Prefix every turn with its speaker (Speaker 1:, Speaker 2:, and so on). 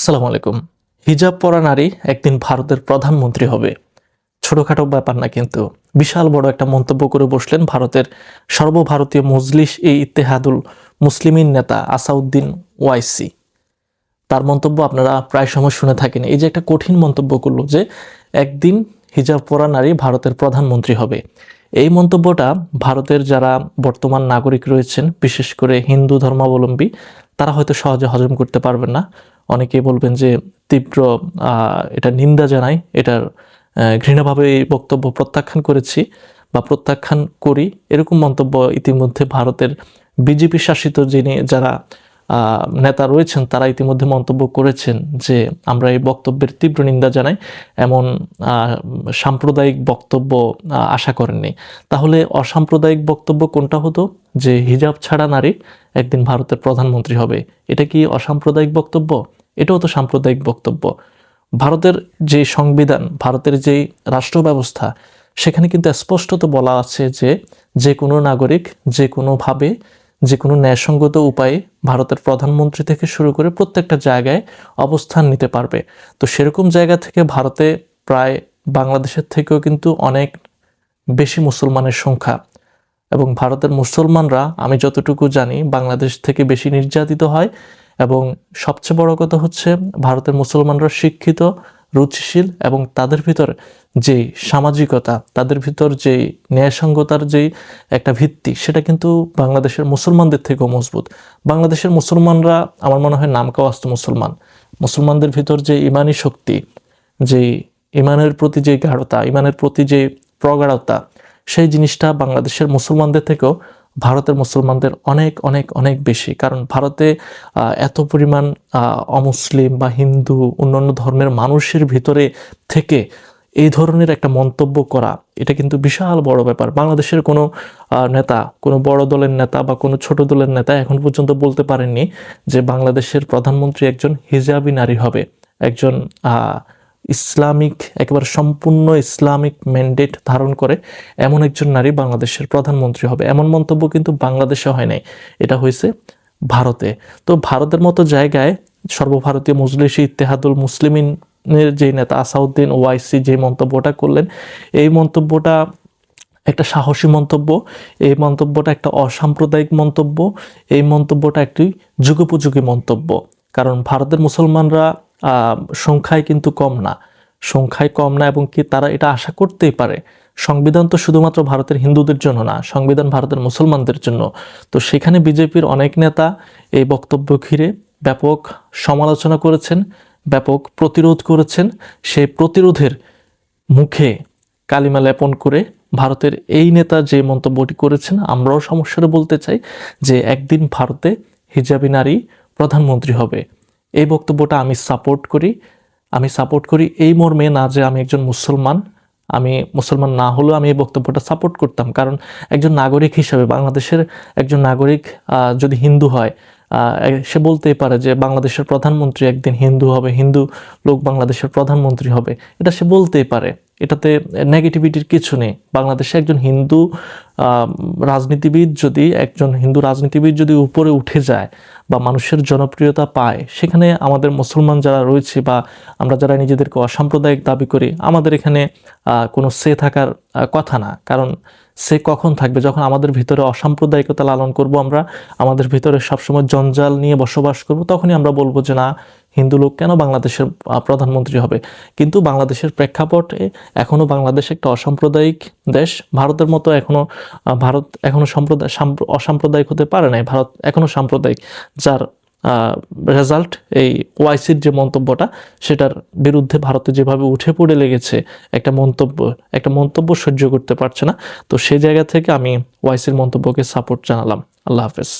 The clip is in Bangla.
Speaker 1: আসসালামু আলাইকুম। হিজাব পরা নারী একদিন ভারতের প্রধানমন্ত্রী হবে। ছোটখাটো ব্যাপার না কিন্তু। বিশাল বড় একটা মন্তব্য করে বসলেন ভারতের সর্বভারতীয় মজলিস এই ইত্তেহাদুল মুসলিমিন নেতা আসাউদ্দিন ওয়াইসি। তার মন্তব্য আপনারা প্রায় সময় শুনে থাকেন। এই যে একটা কঠিন মন্তব্য করল যে একদিন হিজাব পরা নারী ভারতের প্রধানমন্ত্রী হবে। এই মন্তব্যটা ভারতের যারা বর্তমান নাগরিক রয়েছেন, বিশেষ করে হিন্দু ধর্মাবলম্বী, তারা হয়তো সহজে হজম করতে পারবেন না। অনেকেই বলবেন যে তীব্র এটা নিন্দা জানাই, এটার ঘৃণাভাবে এই বক্তব্য প্রত্যাখ্যান করেছি বা প্রত্যাখ্যান করি। এরকম মন্তব্য ইতিমধ্যে ভারতের বিজেপি শাসিত যিনি, যারা নেতা রয়েছেন, তারা ইতিমধ্যে মন্তব্য করেছেন যে আমরা এই বক্তব্যের তীব্র নিন্দা জানাই, এমন সাম্প্রদায়িক বক্তব্য আশা করেননি। তাহলে অসাম্প্রদায়িক বক্তব্য কোনটা হতো? যে হিজাব ছাড়া নারী একদিন ভারতের প্রধানমন্ত্রী হবে। এটা কি অসাম্প্রদায়িক বক্তব্য? এটাও তো সাম্প্রদায়িক বক্তব্য। ভারতের যে সংবিধান, ভারতের যে রাষ্ট্র ব্যবস্থা সেখানে কিন্তু স্পষ্টত বলা আছে যে যে কোনো নাগরিক যে কোনোভাবে, যে কোনো ন্যায়সঙ্গত উপায়ে ভারতের প্রধানমন্ত্রী থেকে শুরু করে প্রত্যেকটা জায়গায় অবস্থান নিতে পারবে। তো সেরকম জায়গা থেকে ভারতে প্রায় বাংলাদেশের থেকেও কিন্তু অনেক বেশি মুসলমানের সংখ্যা। এবং ভারতের মুসলমানরা, আমি যতটুকু জানি, বাংলাদেশ থেকে বেশি নির্যাতিত হয়। এবং সবচেয়ে বড় কথা হচ্ছে ভারতের মুসলমানরা শিক্ষিত, রুচিশীল এবং তাদের ভিতর যে সামাজিকতা, তাদের ভিতর যে ন্যায়সঙ্গতার যেই একটা ভিত্তি, সেটা কিন্তু বাংলাদেশের মুসলমানদের থেকেও মজবুত। বাংলাদেশের মুসলমানরা আমার মনে হয় নামকাওয়াস্ত মুসলমান। মুসলমানদের ভিতর যে ইমানি শক্তি, যে ইমানের প্রতি যে গাঢ়তা, ইমানের প্রতি যে প্রগাঢ়তা, সেই জিনিসটা বাংলাদেশের মুসলমানদের থেকেও ভারতের মুসলমানদের অনেক অনেক অনেক বেশি। কারণ ভারতে এত পরিমাণ অমুসলিম বা হিন্দু, অন্যান্য ধর্মের মানুষের ভিতরে থেকে এই ধরনের একটা মন্তব্য করা, এটা কিন্তু বিশাল বড় ব্যাপার। বাংলাদেশের কোনো নেতা, কোনো বড় দলের নেতা বা কোনো ছোট দলের নেতা এখন পর্যন্ত বলতে পারেননি যে বাংলাদেশের প্রধানমন্ত্রী একজন হিজাবি নারী হবে। একজন ইসলামিক, একেবারে সম্পূর্ণ ইসলামিক ম্যান্ডেট ধারণ করে এমন একজন নারী বাংলাদেশের প্রধানমন্ত্রী হবে। এমন মন্তব্য কিন্তু বাংলাদেশে হয় নাই। এটা হয়েছে ভারতে। তো ভারতের মতো জায়গায় সর্বভারতীয় মজলিস ইত্তেহাদুল মুসলিমিনের যে নেতা আসাউদ্দিন ওয়াইসি যে মন্তব্যটা করলেন, এই মন্তব্যটা একটা সাহসী মন্তব্য, এই মন্তব্যটা একটা অসাম্প্রদায়িক মন্তব্য, এই মন্তব্যটা একটি যুগোপযোগী মন্তব্য। কারণ ভারতের মুসলমানরা সংখ্যায় কিন্তু কম না। সংখ্যায় কম না এবং কি তারা এটা আশা করতেই পারে। সংবিধান তো শুধুমাত্র ভারতের হিন্দুদের জন্য না, সংবিধান ভারতের মুসলমানদের জন্য। তো সেখানে বিজেপির অনেক নেতা এই বক্তব্য ঘিরে ব্যাপক সমালোচনা করেছেন, ব্যাপক প্রতিরোধ করেছেন। সেই প্রতিরোধের মুখে কালিমা লেপন করে ভারতের এই নেতা যে মন্তব্যটি করেছেন, আমরাও সমস্যাটা বলতে চাই যে একদিন ভারতে হিজাবি নারী প্রধানমন্ত্রী হবে। এই বক্তব্যটা আমি সাপোর্ট করি। আমি সাপোর্ট করি এই মর্মে না যে আমি একজন মুসলমান, আমি মুসলমান না হলেও আমি এই বক্তব্যটা সাপোর্ট করতাম। কারণ একজন নাগরিক হিসাবে বাংলাদেশের একজন নাগরিক যদি হিন্দু হয় সে বলতেই পারে যে বাংলাদেশের প্রধানমন্ত্রী একদিন হিন্দু হবে, হিন্দু লোক বাংলাদেশের প্রধানমন্ত্রী হবে। এটা সে বলতেই পারে। এটাতে নেগেটিভিটির কিছু নেই। বাংলাদেশে একজন হিন্দু রাজনীতিবিদ যদি, একজন হিন্দু রাজনীতিবিদ যদি উপরে উঠে যায় বা মানুষের জনপ্রিয়তা পায়, সেখানে আমাদের মুসলমান যারা রয়েছে বা আমরা যারা নিজেদেরকে অসাম্প্রদায়িক দাবি করি, আমাদের এখানে কোনো সে থাকার কথা না। কারণ সে কখন থাকবে? যখন আমাদের ভিতরে অসাম্প্রদায়িকতা লালন করব আমরা, আমাদের ভিতরে সবসময় জঞ্জাল নিয়ে বসবাস করব, তখনই আমরা বলব যে না, হিন্দু লোক কেন বাংলাদেশের প্রধানমন্ত্রী হবে? কিন্তু বাংলাদেশের প্রেক্ষাপটে এখনও বাংলাদেশ একটা অসাম্প্রদায়িক দেশ। ভারতের মতো এখনও ভারত এখনও সম্প্রদায় সাম্প্র- অসাম্প্রদায়িক হতে পারে নাই। ভারত এখনও সাম্প্রদায়িক। যার রেজাল্ট এই ওয়াইসির যে মন্তব্যটা, সেটার বিরুদ্ধে ভারতে যেভাবে উঠে পড়ে লেগেছে, একটা মন্তব্য একটা মন্তব্য সহ্য করতে পারছে না। তো সেই জায়গা থেকে আমি ওয়াইসির মন্তব্যকে সাপোর্ট জানালাম। আল্লাহ হাফেজ।